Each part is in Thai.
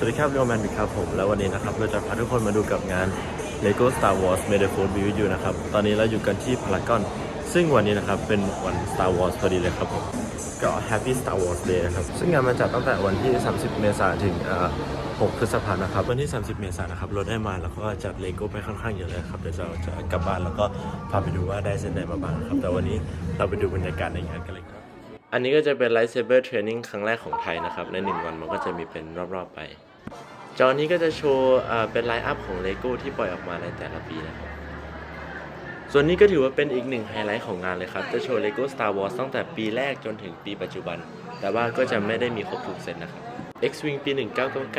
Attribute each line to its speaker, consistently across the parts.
Speaker 1: สวัสดีครับเรียวแมนบิครับผม แล้ววันนี้นะครับ เราจะพาทุกคนมาดูกับงาน LEGO Star Wars May the Force be with you นะครับ ตอนนี้เราอยู่กันที่พารากอน ซึ่งวันนี้นะครับ เป็นวัน Star Wars พอดีเลยครับผมก็ Happy Star Wars Day นะครับ ซึ่งงานมันจัดตั้งแต่วันที่ 30 เมษายนถึง6พฤษภาคมนะครับ วันที่ 30 เมษายนนะครับเราได้มาแล้วก็จัดเลโก้ไปค่อนข้างเยอะเลยครับเดี๋ยวเราจะกลับบ้านแล้วก็พาไปดูว่าได้เส้นไหนมาบ้างครับ แต่วันนี้เราไปดูบรรยากาศในงานกันเลยครับ อันนี้ก็จะเป็น Lightsaber Training ครั้งแรกของไทยนะครับ ในหนึ่งวันมันก็จะมีเป็นรอบๆไป จอนี้ก็จะโชว์เป็นไลน์อัพของ LEGO ที่ปล่อยออกมาในแต่ละปีนะครับส่วนนี้ก็ถือว่าเป็นอีกหนึ่งไฮไลท์ของงานเลยครับ จะโชว์ LEGO Star Wars ตั้งแต่ปีแรกจนถึงปีปัจจุบัน แต่ว่าก็จะไม่ได้มีครบทุกเซตนะครับ X-Wing ปี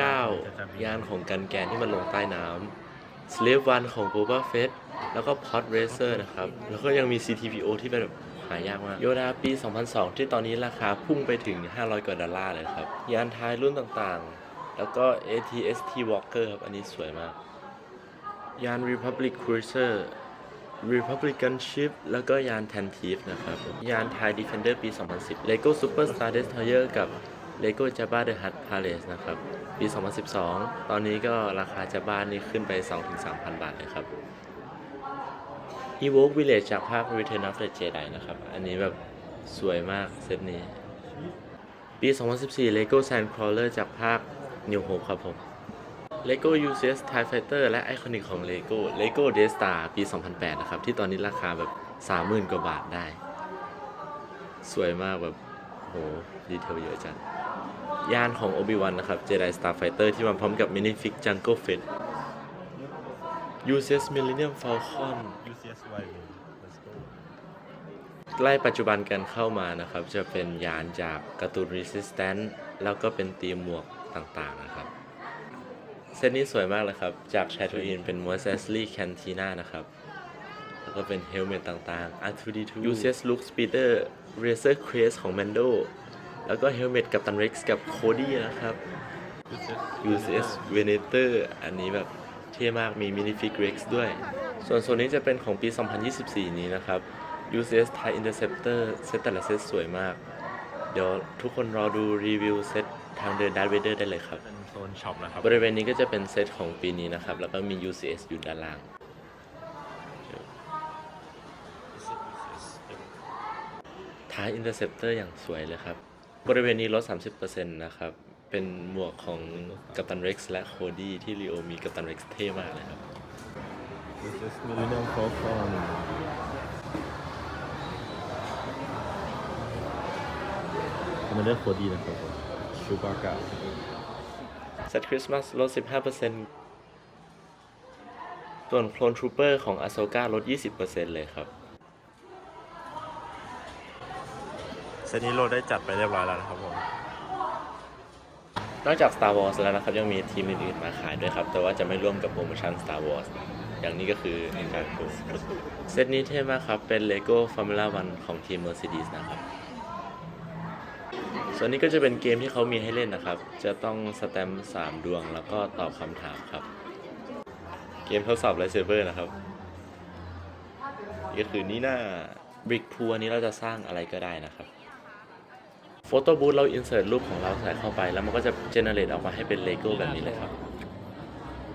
Speaker 1: 1999 ยานของกันแกนที่มันลงใต้น้ำ Slave One ของ Boba Fett แล้วก็ Pod Racer นะครับ แล้วก็ยังมี CTPO ที่เป็นแบบหายากมากโยดาปี 2002 ที่ตอนนี้ราคาพุ่งไปถึง 500 กว่าดอลลาร์เลยครับ ยานท้ายรุ่นต่างๆ แล้วก็ ATST Walker ครับ อันนี้สวยมาก ยาน Republic Cruiser Republican Ship แล้วก็ยาน Tantive นะครับ ยาน Thai Defender ปี 2010 Lego Super Star Destroyer กับ Lego Jabba the Hutt Palace นะครับ ปี 2012 ตอนนี้ก็ราคา Jabba นี่ขึ้นไป 2-3,000 บาทเลยครับ Evoke Village จากภาค Return of the Jedi นะครับ อันนี้แบบสวยมากเซตนี้ ปี 2014 Lego Sandcrawler จากภาค New Hope ครับผม Lego UCS TIE Fighter และไอคอนิกของ Lego Lego Death Star ปี 2008 นะครับ ที่ตอนนี้ราคาแบบ 30,000 กว่าบาทได้ สวยมากแบบ โห ดีเทลเยอะจังยานของ Obi-Wan นะครับ Jedi Starfighter ที่มาพร้อมกับ Minifig Jungle Fett UCS Millennium Falcon
Speaker 2: UCS Y
Speaker 1: ใกล้ปัจจุบันกันเข้ามานะครับ จะเป็นยานจากการ์ตูน Resistance แล้วก็เป็นตีมหมวก ต่างๆนะครับเซตนี้สวยมากเลยครับ จากช a โ o อินเป็น m o s e s l y Cantina นะครับ แล้วก็เป็นเฮลเมตต่างๆ R2D2 UCS Luke Speeder Racer Crest ของ Mando แล้วก็เฮลเมตกับตัน Rex กับ Cody นะครับ UCS Venator อันนี้แบบเท่มากมี Minifig Rex ด้วย ส่วนโซนนี้จะเป็นของปี 2024 นี้นะครับ UCS Thai Interceptor เซตแต่ละเซตสวยมาก เดี๋ยวทุกคนรอดูรีวิวเซต ทางเดิน Darth Vader ได้เลยครับ
Speaker 2: เป็นโซนช็อปนะครับ
Speaker 1: บริเวณนี้ก็จะเป็นเซตของปีนี้นะครับ แล้วก็มี UCS อยู่ด้านล่าง ท้าย Interceptor อย่างสวยเลยครับ บริเวณนี้ลด 30%นะครับ เป็นหมวกของกัปตัน Rex และโคดี้ที่ลีโอมีกัปตัน Rex เท่มากเลยครับ
Speaker 2: UCS Millennium Falcon คอมมานเดอร์โคดีนะครับผม ชูบากา
Speaker 1: เซตคริสต์มาสลด 15%ส่วนโคลนทรูเปอร์ของอ s โซกาลด 20%เลยครับ
Speaker 2: เซตนี้โลได้จัดไปเรียบร้อยแล้วนะครับผม
Speaker 1: นอกจาก Star Wars แล้วนะครับ ยังมีทีมอื่นๆมาขายด้วยครับ แต่ว่าจะไม่ร่วมกับโปรโมชั่น Star Wars อย่างนี้ก็คือ Ninjago เซตนี้เท่มากครับ เป็น Lego Formula One ของทีม Mercedes นะครับ ส่วนนี้ก็จะเป็นเกมที่เขามีให้เล่นนะครับ จะต้องสแตมป์3ดวงแล้วก็ตอบคำถามครับ เกมทดสอบไลเซเบอร์นะครับก็คือนี่หน้าบริกพัวนี้เราจะสร้างอะไรก็ได้นะครับโฟโต้บูธเราอินเสิร์ตรูปของเราใส่เข้าไป แล้วมันก็จะเจเนเรตออกมาให้เป็นเลโก้แบบนี้เลยครับ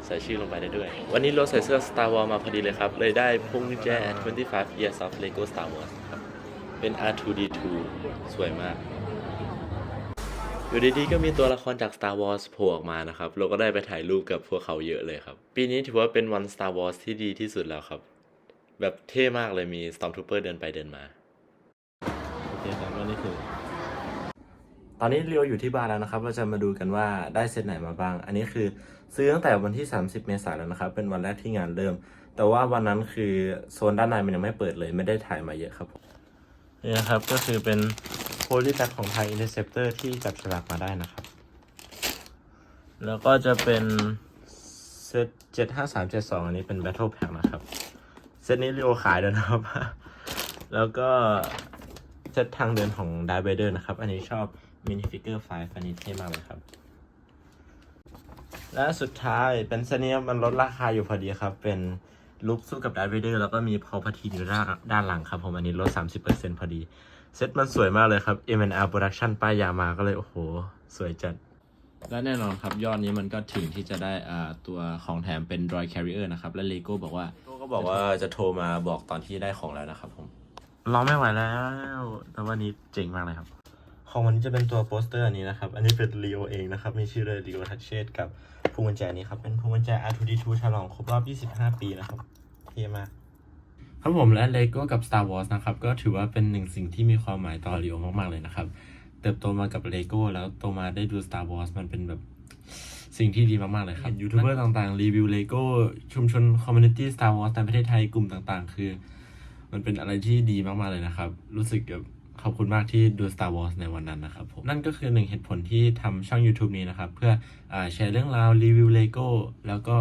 Speaker 1: ใส่ชื่อลงไปได้ด้วย วันนี้เราใส่เสื้อ Star Wars มาพอดีเลยครับ เลยได้พวงกุญแจ25 Years of Lego Star Wars ครับ เป็น R2D2 สวยมาก อยู่ดีๆก็มีตัวละครจาก Star Wars โผล่ออกมานะครับ เราก็ได้ไปถ่ายรูปกับพวกเขาเยอะเลยครับ ปีนี้ถือว่าเป็นวัน Star Wars ที่ดีที่สุดแล้วครับ แบบเท่มากเลยมี Stormtrooper เดินไปเดินมา
Speaker 2: โอเคครับแล้วนี่คือ
Speaker 1: ตอนนี้เรียวอยู่ที่บ้านแล้วนะครับ เราจะมาดูกันว่าได้เซตไหนมาบ้าง อันนี้คือซื้อตั้งแต่วันที่ 30 เมษายนแล้วนะครับ เป็นวันแรกที่งานเริ่ม แต่ว่าวันนั้นคือโซนด้านในมันยังไม่เปิดเลย ไม่ได้ถ่ายมาเยอะครับนี่นะครับก็คือเป็น โพลีแบ็ของไทย Interceptor ที่จับฉลากมาได้นะครับ แล้วก็จะเป็นเซต75372อันนี้เป็น Battle Pack นะครับ เซตนี้รียวขายแล้วนะครับ แล้วก็เซตทางเดินของ d a r t h Vader นะครับ อันนี้ชอบมินิฟิกเกอร์ไฟอันนี้เท่มากเลยครับ และสุดท้ายเป็นเซตนี้มันลดราคาอยู่พอดีครับ เป็นลุกสู้กับ d a r t h Vader แล้วก็มีพอพาทีอยู่ด้านด้านหลังครับผม อันนี้ลด 30%พอดี เซตมันสวยมากเลยครับ M&R Production ป้ายยามาก็เลยโอ้โห สวยจัด และแน่นอนครับ ยอดนี้มันก็ถึงที่จะได้อ่าตัวของแถมเป็น Droid Carrier นะครับ และ Lego บอกว่า ก็บอกว่าจะโทรมาบอกตอนที่ได้ของแล้วนะครับผมรอไม่ไหวแล้ว แต่วันนี้เจ๋งมากเลยครับ ของวันนี้จะเป็นตัวโปสเตอร์อันนี้นะครับ อันนี้เป็น Leo เองนะครับ มีชื่อเลย Leo t o u c h e d กับพวงกุญแจนี้ครับ เป็นพวงกุญแจ R2D2 ฉลองครบรอบ 25 ปีนะครับเท่มาก ครับผมและ LEGO กับ Star Wars นะครับก็ถือว่าเป็นหนึ่งสิ่งที่มีความหมายต่อ Leo มาก ๆ เลยนะครับ เติบโตมากับ LEGO แล้วโตมาได้ดู Star Wars มันเป็นแบบสิ่งที่ดีมาก ๆ เลยครับยูทูบเบอร์ต่างๆ รีวิว LEGO ชุมชนคอมมูนิตี้ Star Wars ในประเทศไทยกลุ่มต่างๆ คือ มันเป็นอะไรที่ดีมาก ๆ เลยนะครับ รู้สึกแบบขอบคุณมากที่ดู Star Wars ในวันนั้นนะครับผมนั่นก็คือหนึ่งเหตุผลที่ทำช่อง YouTube นี้นะครับ เพื่ออาแชร์เรื่องราวรีวิว LEGO แล้วก็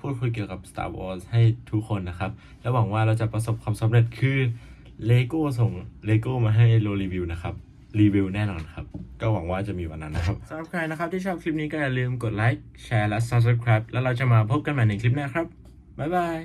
Speaker 1: พูดคุยเกี่ยวกับ Star Wars ให้ทุกคนนะครับ และหวังว่าเราจะประสบความสำเร็จคือเลโก้ส่งเลโก้มาให้โลรีวิวนะครับ รีวิวแน่นอนครับ ก็หวังว่าจะมีวันนั้นนะครับสำหรับใครนะครับที่ชอบคลิปนี้ก็อย่าลืมกดไลค์แชร์และ Subscribe แล้วเราจะมาพบกันใหม่ในคลิปหน้าครับ บ๊ายบาย